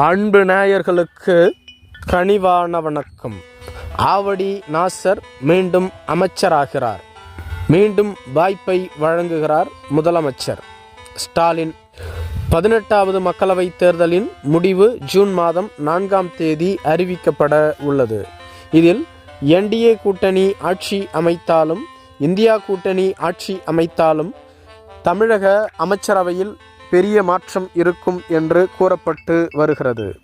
அன்பு நேயர்களுக்கு கனிவான வணக்கம். ஆவடி நாசர் மீண்டும் அமைச்சராகிறார். மீண்டும் வாய்ப்பை வழங்குகிறார் முதலமைச்சர். ஸ்டாலின் பதினெட்டாவது மக்களவைத் தேர்தலின் முடிவு ஜூன் மாதம் நான்காம் தேதி அறிவிக்கப்பட உள்ளது. இதில் என்டிஏ கூட்டணி ஆட்சி அமைத்தாலும் இந்தியா கூட்டணி ஆட்சி அமைத்தாலும் தமிழக அமைச்சரவையில் பெரிய மாற்றம் இருக்கும் என்று கூறப்பட்டு வருகிறது.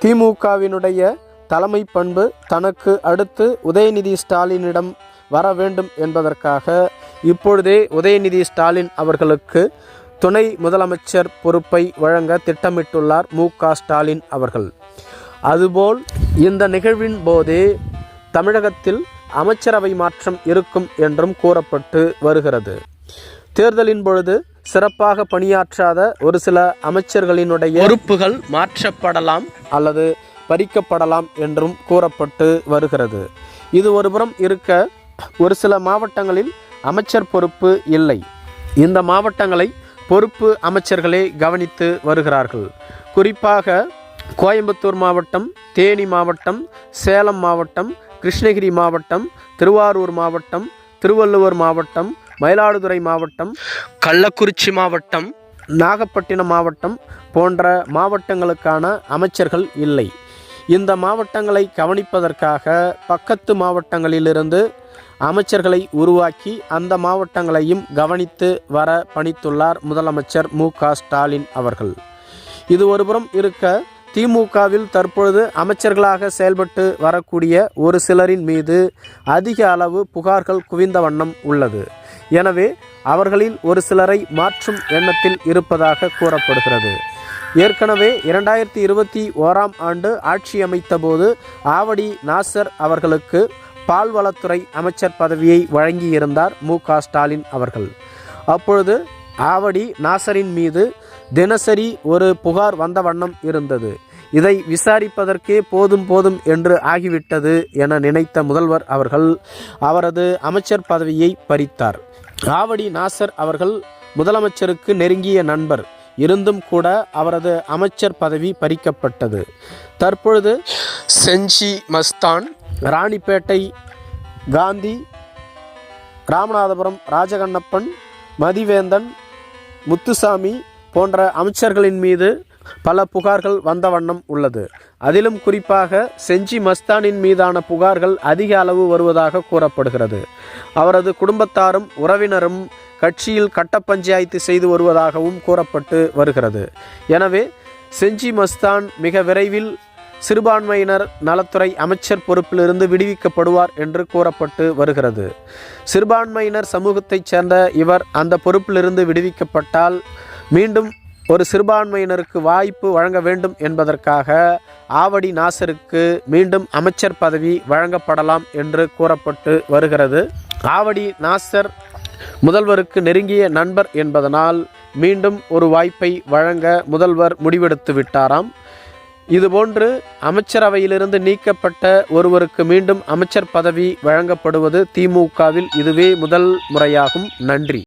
திமுகவினுடைய தலைமை பண்பு தனக்கு அடுத்து உதயநிதி ஸ்டாலினிடம் வர வேண்டும் என்பதற்காக இப்பொழுதே உதயநிதி ஸ்டாலின் அவர்களுக்கு துணை முதலமைச்சர் பொறுப்பை வழங்க திட்டமிட்டுள்ளார் மு. ஸ்டாலின் அவர்கள். அதுபோல் இந்த நிகழ்வின் போதே தமிழகத்தில் அமைச்சரவை மாற்றம் இருக்கும் என்றும் கூறப்பட்டு வருகிறது. தேர்தலின் பொழுது சிறப்பாக பணியாற்றாத ஒரு சில அமைச்சர்களினுடைய பொறுப்புகள் மாற்றப்படலாம். அல்லது பறிக்கப்படலாம் என்றும் கூறப்பட்டு வருகிறது. இது ஒருபுறம் இருக்க ஒரு சில மாவட்டங்களில் அமைச்சர் பொறுப்பு இல்லை. இந்த மாவட்டங்களை பொறுப்பு அமைச்சர்களே கவனித்து வருகிறார்கள். குறிப்பாக கோயம்புத்தூர் மாவட்டம் தேனி மாவட்டம் சேலம் மாவட்டம் கிருஷ்ணகிரி மாவட்டம் திருவாரூர் மாவட்டம் திருவள்ளுவர் மாவட்டம் மயிலாடுதுறை மாவட்டம் கள்ளக்குறிச்சி மாவட்டம் நாகப்பட்டினம் மாவட்டம் போன்ற மாவட்டங்களுக்கான அமைச்சர்கள் இல்லை. இந்த மாவட்டங்களை கவனிப்பதற்காக பக்கத்து மாவட்டங்களிலிருந்து அமைச்சர்களை உருவாக்கி அந்த மாவட்டங்களையும் கவனித்து வர பணித்துள்ளார் முதலமைச்சர் மு க ஸ்டாலின் அவர்கள். இது ஒருபுறம் இருக்க திமுகவில் தற்பொழுது அமைச்சர்களாக செயல்பட்டு வரக்கூடிய ஒரு சிலரின் மீது அதிக அளவு புகார்கள் குவிந்த வண்ணம் உள்ளது. எனவே அவர்களில் ஒரு சிலரை மாற்றும் எண்ணத்தில் இருப்பதாக கூறப்படுகிறது. ஏற்கனவே இரண்டாயிரத்தி இருபத்தி ஓராம் ஆண்டு ஆட்சி அமைத்தபோது ஆவடி நாசர் அவர்களுக்கு பால்வளத்துறை அமைச்சர் பதவியை வழங்கியிருந்தார் மு க ஸ்டாலின் அவர்கள். அப்பொழுது ஆவடி நாசரின் மீது தினசரி ஒரு புகார் வந்த வண்ணம் இருந்தது. இதை விசாரிப்பதற்கே போதும் போதும் என்று ஆகிவிட்டது என நினைத்த முதல்வர் அவர்கள் அவரது அமைச்சர் பதவியை பறித்தார். ஆவடி நாசர் அவர்கள் முதலமைச்சருக்கு நெருங்கிய நண்பர். இருந்தும் கூட அவரது அமைச்சர் பதவி பறிக்கப்பட்டது. தற்பொழுது செஞ்சி மஸ்தான் ராணிப்பேட்டை காந்தி ராமநாதபுரம் ராஜகண்ணப்பன் மதிவேந்தன் முத்துசாமி போன்ற அமைச்சர்களின் மீது பல புகார்கள் வந்த வண்ணம் உள்ளது. அதிலும் குறிப்பாக செஞ்சி மஸ்தானின் மீதான புகார்கள் அதிக அளவு வருவதாக கூறப்படுகிறது. அவரது குடும்பத்தாரும் உறவினரும் கட்சியில் கட்ட பஞ்சாயத்து செய்து வருவதாகவும் கூறப்பட்டு வருகிறது. எனவே செஞ்சி மஸ்தான் மிக விரைவில் சிறுபான்மையினர் நலத்துறை அமைச்சர் பொறுப்பிலிருந்து விடுவிக்கப்படுவார் என்று கூறப்பட்டு வருகிறது. சிறுபான்மையினர் சமூகத்தைச் சேர்ந்த இவர் அந்த பொறுப்பிலிருந்து விடுவிக்கப்பட்டால் மீண்டும் ஒரு சிறுபான்மையினருக்கு வாய்ப்பு வழங்க வேண்டும் என்பதற்காக ஆவடி நாசருக்கு மீண்டும் அமைச்சர் பதவி வழங்கப்படலாம் என்று கூறப்பட்டு வருகிறது. ஆவடி நாசர் முதல்வருக்கு நெருங்கிய நண்பர் என்பதனால் மீண்டும் ஒரு வாய்ப்பை வழங்க முதல்வர் முடிவெடுத்து விட்டாராம். இதுபோன்று அமைச்சரவையிலிருந்து நீக்கப்பட்ட ஒருவருக்கு மீண்டும் அமைச்சர் பதவி வழங்கப்படுவது திமுகவில் இதுவே முதல் முறையாகும். நன்றி.